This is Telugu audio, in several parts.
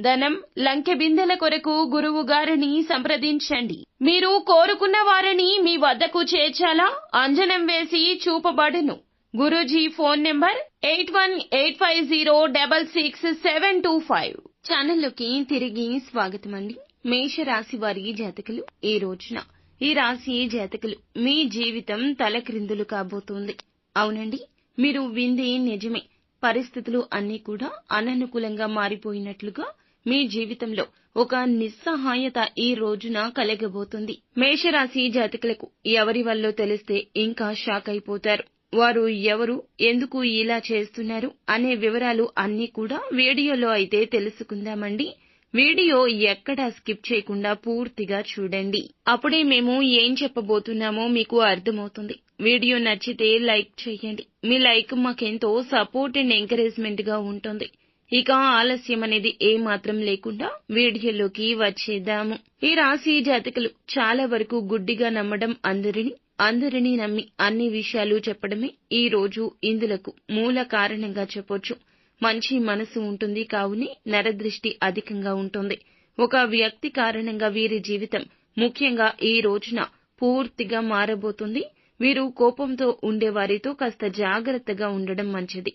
ధనం లంకె బిందెల కొరకు గురువు గారిని సంప్రదించండి. మీరు కోరుకున్న వారిని మీ వద్దకు చేర్చాలా? అంజనం వేసి చూపబడును. Guruji phone number eight one eight five zero double six seven two five. ఛానల్లోకి తిరిగి స్వాగతం అండి మేషరాశి వారి జాతకులు ఈ రోజున. ఈ రాశి జాతకులు మీ జీవితం తలక్రిందులు కాబోతోంది. అవునండి మీరు వింది నిజమే. పరిస్థితులు అన్నీ కూడా అననుకూలంగా మారిపోయినట్లుగా మీ జీవితంలో ఒక నిస్సహాయత ఈ రోజున కలగబోతుంది. మేషరాశి జాతకులకు ఎవరి వల్లో తెలిస్తే ఇంకా షాక్ అయిపోతారు. వారు ఎవరు ఎందుకు ఇలా చేస్తున్నారు అనే వివరాలు అన్నీ కూడా వీడియోలో అయితే తెలుసుకుందామండి. వీడియో ఎక్కడా స్కిప్ చేయకుండా పూర్తిగా చూడండి. అప్పుడే మేము ఏం చెప్పబోతున్నామో మీకు అర్థమవుతుంది. వీడియో నచ్చితే లైక్ చేయండి. మీ లైక్ మాకెంతో సపోర్ట్ అండ్ ఎంకరేజ్మెంట్గా ఉంటుంది. ఇక ఆలస్యం అనేది ఏ మాత్రం లేకుండా వీడియోలోకి వచ్చేద్దాము. ఈ రాశి జాతకులు చాలా వరకు గుడ్డిగా నమ్మడం అందరిని అందరినీ నమ్మి అన్ని విషయాలు చెప్పడమే ఈ రోజు ఇందులకు మూల కారణంగా చెప్పొచ్చు. మంచి మనసు ఉంటుంది కావునే నరదృష్టి అధికంగా ఉంటుంది. ఒక వ్యక్తి కారణంగా వీరి జీవితం ముఖ్యంగా ఈ రోజున పూర్తిగా మారబోతుంది. వీరు కోపంతో ఉండే వారితో కాస్త జాగ్రత్తగా ఉండడం మంచిది.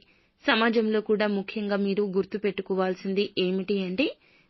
సమాజంలో కూడా ముఖ్యంగా మీరు గుర్తుపెట్టుకోవాల్సింది ఏమిటి అంటే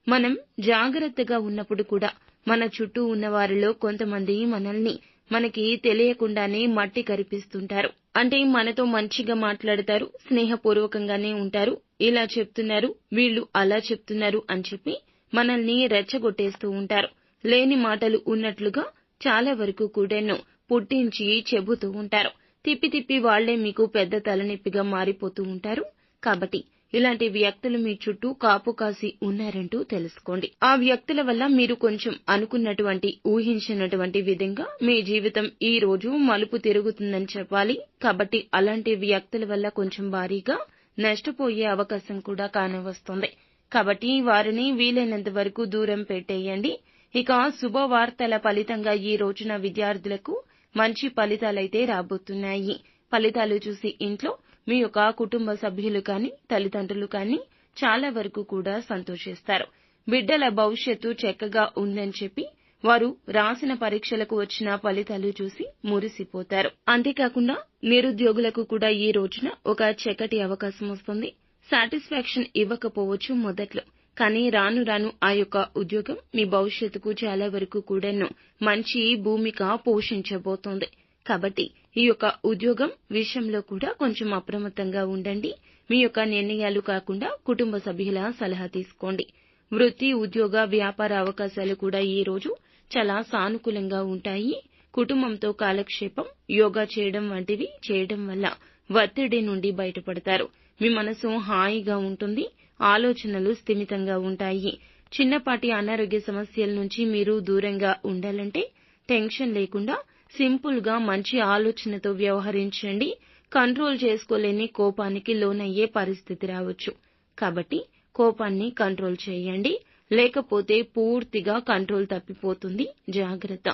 మనం జాగ్రత్తగా ఉన్నప్పుడు కూడా మన చుట్టూ ఉన్న వారిలో కొంతమంది మనల్ని మనకి తెలియకుండానే మట్టి కరిపిస్తుంటారు. అంటే మనతో మంచిగా మాట్లాడతారు స్నేహపూర్వకంగానే ఉంటారు. ఇలా చెప్తున్నారు వీళ్ళు అలా చెప్తున్నారు అని చెప్పి మనల్ని రెచ్చగొట్టేస్తూ ఉంటారు. లేని మాటలు ఉన్నట్లుగా చాలా వరకు కూడాను పుట్టించి చెబుతూ ఉంటారు. తిప్పి తిప్పి వాళ్ళే మీకు పెద్ద తలనొప్పిగా మారిపోతూ ఉంటారు. కాబట్టి ఇలాంటి వ్యక్తులు మీ చుట్టూ కాపు కాసి ఉన్నారంటూ తెలుసుకోండి. ఆ వ్యక్తుల వల్ల మీరు కొంచెం అనుకున్నటువంటి ఊహించినటువంటి విధంగా మీ జీవితం ఈ రోజు మలుపు తిరుగుతుందని చెప్పాలి. కాబట్టి అలాంటి వ్యక్తుల వల్ల కొంచెం భారీగా నష్టపోయే అవకాశం కూడా కానవస్తుంది. కాబట్టి వారిని వీలైనంత వరకు దూరం పెట్టేయండి. ఇక శుభవార్తల ఫలితంగా ఈ రోజున విద్యార్థులకు మంచి ఫలితాలైతే రాబోతున్నాయి. ఫలితాలు చూసి ఇంట్లో మీ యొక్క కుటుంబ సభ్యులు కానీ తల్లిదండ్రులు కానీ చాలా వరకు కూడా సంతోషిస్తారు. బిడ్డల భవిష్యత్తు చక్కగా ఉందని చెప్పి వారు రాసిన పరీక్షలకు వచ్చిన ఫలితాలు చూసి మురిసిపోతారు. అంతేకాకుండా నిరుద్యోగులకు కూడా ఈ రోజున ఒక చక్కటి అవకాశం వస్తుంది. సాటిస్ఫాక్షన్ ఇవ్వకపోవచ్చు మొదట్లో. కానీ రాను రాను ఆ యొక్క ఉద్యోగం మీ భవిష్యత్తుకు చాలా వరకు కూడాను మంచి భూమిక పోషించబోతోంది. కాబట్టి ఈ యొక్క ఉద్యోగం విషయంలో కూడా కొంచెం అప్రమత్తంగా ఉండండి. మీ యొక్క నిర్ణయాలు కాకుండా కుటుంబ సభ్యుల సలహా తీసుకోండి. వృత్తి ఉద్యోగ వ్యాపార అవకాశాలు కూడా ఈ రోజు చాలా సానుకూలంగా ఉంటాయి. కుటుంబంతో కాలక్షేపం యోగా చేయడం వంటివి చేయడం వల్ల ఒత్తిడి నుండి బయటపడతారు. మీ మనసు హాయిగా ఉంటుంది. ఆలోచనలు స్థిమితంగా ఉంటాయి. చిన్నపాటి అనారోగ్య సమస్యల నుంచి మీరు దూరంగా ఉండాలంటే టెన్షన్ లేకుండా సింపుల్గా మంచి ఆలోచనతో వ్యవహరించండి. కంట్రోల్ చేసుకోలేని కోపానికి లోనయ్యే పరిస్థితి రావచ్చు. కాబట్టి కోపాన్ని కంట్రోల్ చేయండి. లేకపోతే పూర్తిగా కంట్రోల్ తప్పిపోతుంది. జాగ్రత్త.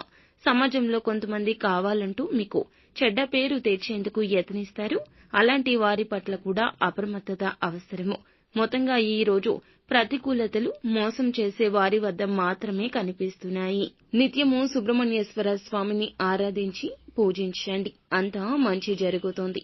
సమాజంలో కొంతమంది కావాలంటూ మీకు చెడ్డ పేరు తెచ్చేందుకు యత్నిస్తారు. అలాంటి వారి పట్ల కూడా అప్రమత్తత అవసరము. మొత్తంగా ఈ రోజు ప్రతికూలతలు మోసం చేసే వారి వద్ద మాత్రమే కనిపిస్తున్నాయి. నిత్యము సుబ్రహ్మణ్యేశ్వర స్వామిని ఆరాధించి పూజించండి. అంతా మంచి జరుగుతోంది.